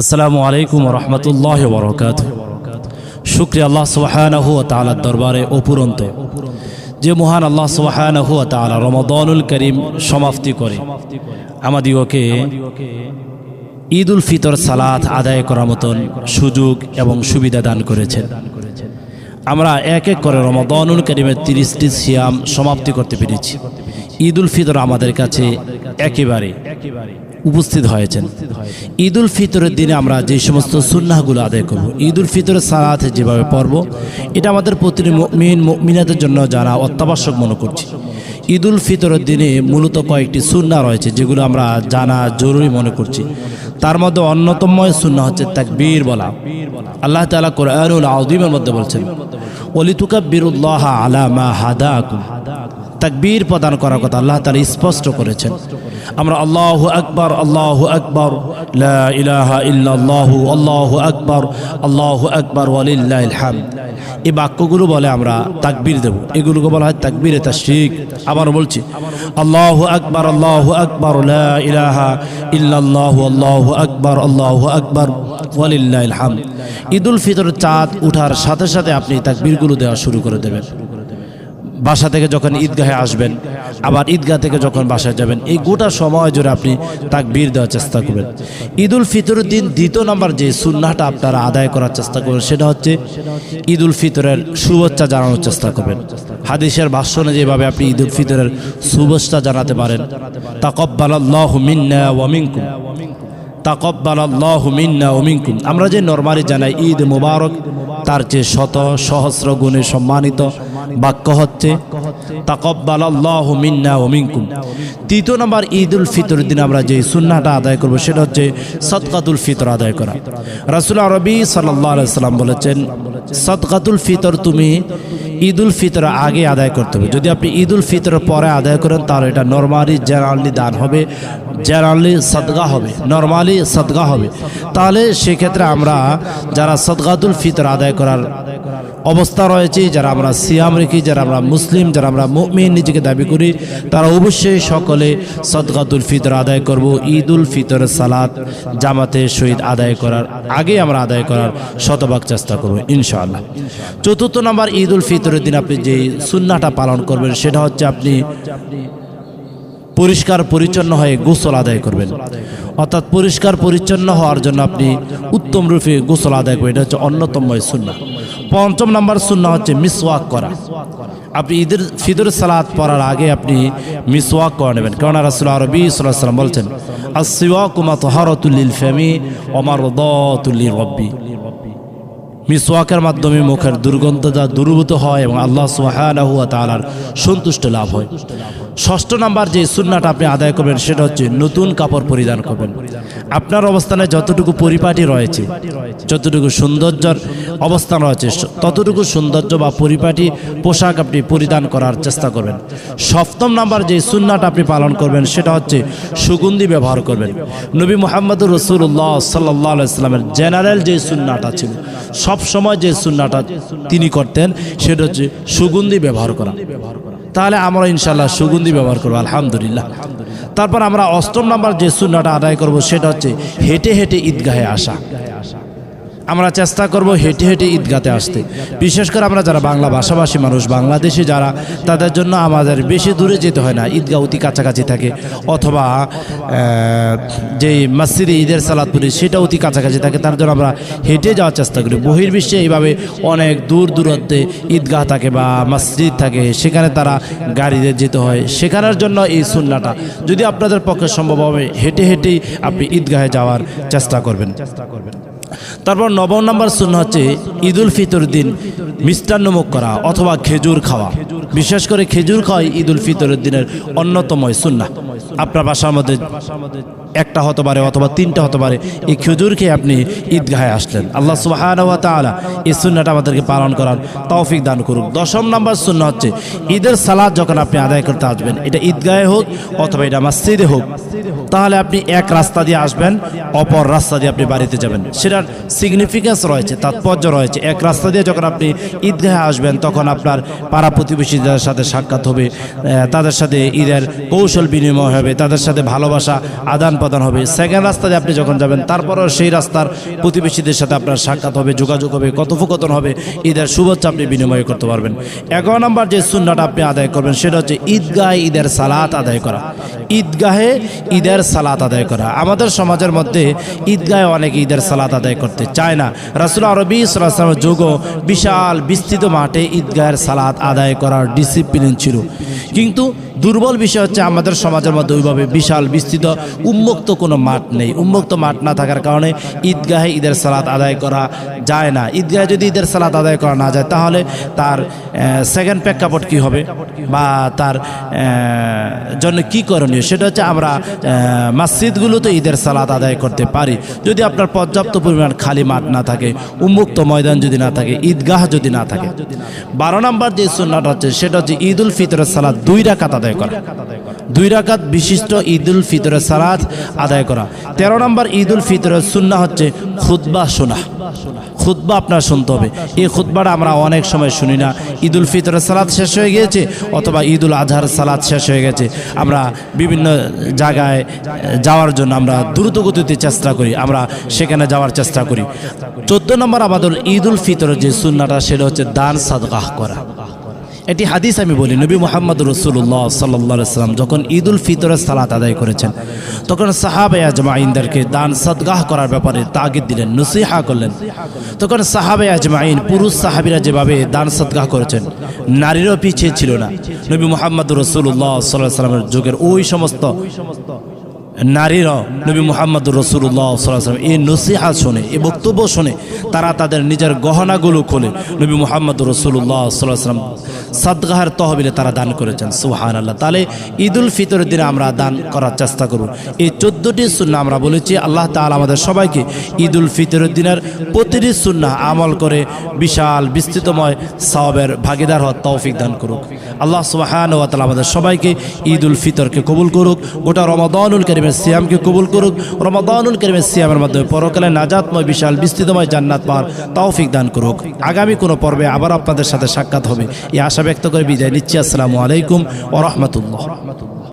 আসসালামু আলাইকুম রহমতুল্লাহ বরকাত শুক্রিয়া আল্লাহ সুবাহানহু তালার দরবারে অপুরন্ত। যে মহান আল্লাহ সুবাহানহু তালা রমদনুল করিম সমাপ্তি করে। আমাদিগকে ঈদ উল ফিতর সালাত আদায় করার মতন সুযোগ এবং সুবিধা দান করেছেন। আমরা এক এক করে রমদনুল করিমের তিরিশটি সিয়াম সমাপ্তি করতে পেরেছি। ঈদ উল ফিতর আমাদের কাছে একেবারে একেবারে উপস্থিত হয়েছেন। ঈদ উল ফিতরের দিনে আমরা যে সমস্ত সুন্নাহগুলো আদায় করব ঈদ উল ফিতরের সালাত যেভাবে পর্ব এটা আমাদের প্রতিটি মিন জন্য জানা অত্যাবশ্যক মনে করছি। ঈদ উল ফিতরের দিনে মূলত কয়েকটি সুন্না রয়েছে, যেগুলো আমরা জানা জরুরি মনে করছি। তার মধ্যে অন্যতম সুন্না হচ্ছে তাকবীর বলা। আল্লাহ তালা কোরআনুল আউদিমের মধ্যে বলছেন অলিতুকা বিরুল্লাহ আলা মা হাদাকুম। তাকবীর প্রদান করার কথা আল্লাহ তালা স্পষ্ট করেছেন। আমরা আল্লাহ আকবর আল্লাহ আকবর ইলাহা ইল্লাল্লাহ, আল্লাহ আকবর আল্লাহ আকবর, ওয়ালিল্লাহিল হামদ। এই বাক্যগুলো বলে আমরা তাকবির দেব। এগুলোকে বলা হয় তাকবীরে তাশরিক। আবার বলছি, আল্লাহ আকবর আল্লাহ আকবর ইলাহা ইল্লাল্লাহ, আল্লাহ আকবর আল্লাহ আকবর, ওয়ালিল্লাহিল হামদ। ঈদুল ফিতর চাঁদ উঠার সাথে সাথে আপনি তাকবীরগুলো দেওয়া শুরু করে দেবেন। বাসা থেকে যখন ঈদগাহে আসবেন আবার ঈদগাহ থেকে যখন বাসায় যাবেন এই গোটা সময় জুড়ে আপনি তাকবীর দেওয়ার চেষ্টা করবেন। ঈদ উল ফিতরের দিন দ্বিতীয় নম্বর যে সুন্নাটা আপনারা আদায় করার চেষ্টা করবেন সেটা হচ্ছে ঈদ উল ফিতরের শুভেচ্ছা জানানোর চেষ্টা করবেন। হাদিসের ভাষণে যেভাবে আপনি ঈদ উল ফিতরের শুভেচ্ছা জানাতে পারেন তাকব্বাল আল্লাহ মিন্না ওয়ামিনকুম তাকব্বাল আল্লাহ মিন্না ওমিনকুম আমরা যে নরমালি জানাই ঈদ মুবারক তার চেয়ে শত সহস্র গুণে সম্মানিত। বাক্য হচ্ছে তাকব্বাল আল্লাহ মিন্না ওমিনকুম তৃতীয় নম্বর ঈদ উল ফিতর দিন আমরা যে সুন্নাটা আদায় করব সেটা হচ্ছে সৎকাতুল ফিতর আদায় করা। রাসুল আরবি সাল্লাহ সাল্লাম বলেছেন সৎকাতুল ফিতর তুমি ঈদ উল ফিতর আগে আদায় করতে হবে। যদি আপনি ঈদ উল ফিতর পরে আদায় করেন, তাহলে এটা নর্মালি জেনারেলি দান হবে জেনারেলি সদগা হবে নর্মালি সদগা হবে। তাহলে সেক্ষেত্রে আমরা যারা সদগাতুল ফিতর আদায় করার অবস্থা রয়েছে, যারা আমরা সিয়াম রেখি, যারা আমরা মুসলিম, যারা আমরা মুমিন নিজেকে দাবি করি, তারা অবশ্যই সকলে সদগাতুল ফিতর আদায় করব ঈদ উল ফিতরের সালাত জামাতে শহীদ আদায় করার আগে আমরা আদায় করার শতভাগ চেষ্টা করব, ইনশাআল্লাহ। চতুর্থ নম্বর ঈদ উল ফিতরের দিন আপনি যে সুন্নাটা পালন করবেন, সেটা হচ্ছে আপনি পরিষ্কার পরিচ্ছন্ন হয়ে গোসল আদায় করবেন। অর্থাৎ পরিষ্কার পরিচ্ছন্ন হওয়ার জন্য আপনি উত্তম রূপে গোসল আদায় করবেন। এটা হচ্ছে অন্যতম সুন্না পঞ্চম নাম্বার সুন্না হচ্ছে মিসওয়াক করা। আপনি ঈদের ফিদর সালাদ পড়ার আগে আপনি মিসওয়াক করে নেবেন। কেননা রাসুল আরবি সাল্লাম বলছেন আসিওয়াকুমা তহারতুল্লিল ফেমি অমার রব্বি মিসওয়াকের মাধ্যমে মুখের দুর্গন্ধ যা দূরীভূত হয় এবং আল্লাহ সুহানাহু তালার সন্তুষ্ট লাভ হয়। ষষ্ঠ নাম্বার যে সুন্নাটা আপনি আদায় করবেন, সেটা হচ্ছে নতুন কাপড় পরিধান করবেন। আপনার অবস্থানে যতটুকু পরিপাটি রয়েছে, যতটুকু সৌন্দর্যর অবস্থান রয়েছে, ততটুকু সৌন্দর্য বা পরিপাটি পোশাক আপনি পরিধান করার চেষ্টা করবেন। সপ্তম নাম্বার যে সুন্নাটা আপনি পালন করবেন, সেটা হচ্ছে সুগন্ধি ব্যবহার করবেন। নবী মোহাম্মদুর রসুল্লাহ সাল্লাহ ইসলামের জেনারেল যে সুন্নাটা ছিল সব সময় যে সুন্নাটা তিনি করতেন, সেটা হচ্ছে সুগন্ধি ব্যবহার করা। তাহলে আমরা ইনশাল্লাহ সুগন্ধি ব্যবহার করব, আলহামদুলিল্লাহ। তারপর আমরা অষ্টম নাম্বার যে সুন্নাটা আদায় করব, সেটা হচ্ছে হেঁটে হেঁটে ঈদগাহে আসা। আমরা চেষ্টা করব হেঁটে হেঁটে ঈদগাতে আসতে। বিশেষ করে আমরা যারা বাংলা ভাষাভাষী মানুষ, বাংলাদেশে যারা, তাদের জন্য আমাদের বেশি দূরে যেতে হয় না, ঈদগাহ অতি কাছাকাছি থাকে। অথবা যে মসজিদে ঈদের সালাদ পড়ি, সেটা অতি কাছাকাছি থাকে। তার জন্য আমরা হেঁটে যাওয়ার চেষ্টা করি। বহির্বিশ্বে এইভাবে অনেক দূর দূরত্বে ঈদগাহ থাকে বা মসজিদ থাকে, সেখানে তারা গাড়িতে যেতে হয়। সেখানের জন্য এই সুন্নাটা যদি আপনাদের পক্ষে সম্ভব হবে, হেঁটে হেঁটেই আপনি ঈদগাহে যাওয়ার চেষ্টা করবেন চেষ্টা করবেন। তারপর নবম নম্বর শূন্য হচ্ছে ঈদ উল ফিতর দিন মিষ্টান্নমুখ করা অথবা খেজুর খাওয়া। বিশেষ করে খেজুর খাওয়াই ঈদ উল ফিতরের দিনের অন্যতম সুন্না আপনার বাসার মধ্যে একটা হতে পারে অথবা তিনটা হতে পারে, এই খেজুর খেয়ে আপনি ঈদগাহে আসলেন। আল্লাহ সুবাহান তালা এই সুন্নাটা আমাদেরকে পালন করার তৌফিক দান করুক। দশম নম্বর শূন্য হচ্ছে ঈদের সালাদ যখন আপনি আদায় করতে আসবেন, এটা ঈদগাহে হোক অথবা এটা মসজিদে হোক, তাহলে আপনি এক রাস্তা দিয়ে আসবেন, অপর রাস্তা দিয়ে আপনি বাড়িতে যাবেন। সেটার সিগনিফিকেন্স রয়েছে, তাৎপর্য রয়েছে। এক রাস্তা দিয়ে যখন আপনি ঈদগাহে আসবেন, তখন আপনার পাড়া প্রতিবেশীদের সাথে সাক্ষাৎ হবে তাদের সাথে ঈদের কৌশল বিনিময় হবে, তাদের সাথে ভালোবাসা আদান প্রদান হবে। সেকেন্ড রাস্তা দিয়ে আপনি যখন যাবেন, তারপরও সেই রাস্তার প্রতিবেশীদের সাথে আপনার সাক্ষাৎ হবে, যোগাযোগ হবে, কথোপকথন হবে, ঈদের শুভেচ্ছা আপনি বিনিময় করতে পারবেন। এগারো নম্বর যে সুন্নাটা আপনি আদায় করবেন, সেটা হচ্ছে ঈদগাহে ঈদের সালাত আদায় করা। ঈদগাহে ঈদের সালাত আদায় করা। আমাদের সমাজের মধ্যে ঈদগাহে অনেক ঈদের সালাত আদায় করতে চায় না। রাসুল আরবি সালামের যুগ বিশাল বিস্তৃত মাঠে ঈদগাহের সালাত আদায় করার ডিসিপ্লিন ছিল। কিন্তু দুর্বল বিষয় হচ্ছে আমাদের সমাজের মধ্যে ওইভাবে বিশাল বিস্তৃত, উন্মুক্ত কোনো মাঠ নেই। উন্মুক্ত মাঠ না থাকার কারণে ঈদগাহে ঈদের সালাত আদায় করা যায় না। ঈদগাহে যদি ঈদের সালাত আদায় করা না যায়, তাহলে তার সেকেন্ড প্রেক্ষাপট কি হবে? বা তার জন্য কি করণীয়? সেটা হচ্ছে আমরা মসজিদগুলোতে ঈদের সালাত আদায় করতে পারি। যদি আপনার পর্যাপ্ত পরিমাণ খালি মাঠ না থাকে, উন্মুক্ত ময়দান যদি না থাকে, ঈদগাহ যদি না থাকে। বারো নম্বর যে সুন্নাটা হচ্ছে, সেটা হচ্ছে ঈদ উল ফিতরের সালাদ দুই রাকাত আদায় করা। দুই রাকাত বিশিষ্ট ঈদ উল ফিতরের সালাত আদায় করা। তেরো নম্বর ঈদ উল ফিতরের সুন্না হচ্ছে খুতবা শোনা খুতবা আপনার শুনতে হবে। এই খুতবাটা আমরা অনেক সময় শুনি না। ঈদ উল ফিতরের সালাদ শেষ হয়ে গিয়েছে অথবা ঈদ উল আজহার সালাদ শেষ হয়ে গেছে। আমরা বিভিন্ন জায়গায় যাওয়ার জন্য আমরা দ্রুত গতিতে চেষ্টা করি। আমরা সেখানে যাওয়ার চেষ্টা করি। চোদ্দ নম্বর আমাদের ঈদ উল ফিতরের যে সুন্নাটা সেটা হচ্ছে দান সাদগাহ করা। এটি হাদিস আমি বলি, নবী মোহাম্মদ রসুল্লাহ সাল্লা সাল্লাম যখন ঈদ উল ফিতরের সালাত আদায় করেছেন, তখন সাহাবে আজমাইনদেরকে দান সদগাহ করার ব্যাপারে তাগিদ দিলেন, নসিহা করলেন। তখন সাহাবে আজমাইন পুরুষ সাহাবিরা যেভাবে দান সদগাহ করেছেন, নারীরও পিছিয়ে ছিল না। নবী মোহাম্মদ রসুল্লাহ সাল্লাহ সাল্লামের যুগের ওই সমস্ত নারীরা নবী মোহাম্মদ রসুল্লাহ সাল্লাম এই নসিহা শোনে, এই বক্তব্য শোনে তারা তাদের নিজের গহনাগুলো খোলে। নবী মোহাম্মদ রসুল্লাহ সাল্লাম সাদগাহের তহবিলে তারা দান করেছেন। সুহান আল্লাহ তাহলে ঈদ উল ফিতরের দিনে আমরা দান করার চেষ্টা করব। এই চোদ্দোটি সুন্না আমরা বলেছি, আল্লাহ তাআলা আমাদের সবাইকে ঈদ উল ফিতরের দিনের প্রতিটি সুন্না আমল করে বিশাল বিস্তৃতময় সাহাবের ভাগিদার হওয়ার তৌফিক দান করুক। আল্লাহ সুবাহান ওয়া তালা আমাদের সবাইকে ঈদ উল ফিতরকে কবুল করুক, গোটা রমাদানুল করিমের সিয়ামকে কবুল করুক, রমাদানুল করিমের সিয়ামের মাধ্যমে পরকালে নাজাতময়, বিশাল বিস্তৃতময় জান্নাত পাওয়ার তৌফিক দান করুক। আগামী কোনো পর্বে আবার আপনাদের সাথে সাক্ষাৎ হবে। এই আশা ব্যক্ত করে বিদায় নিচ্ছি। আসসালামু আলাইকুম ও রহমতুল্লাহ।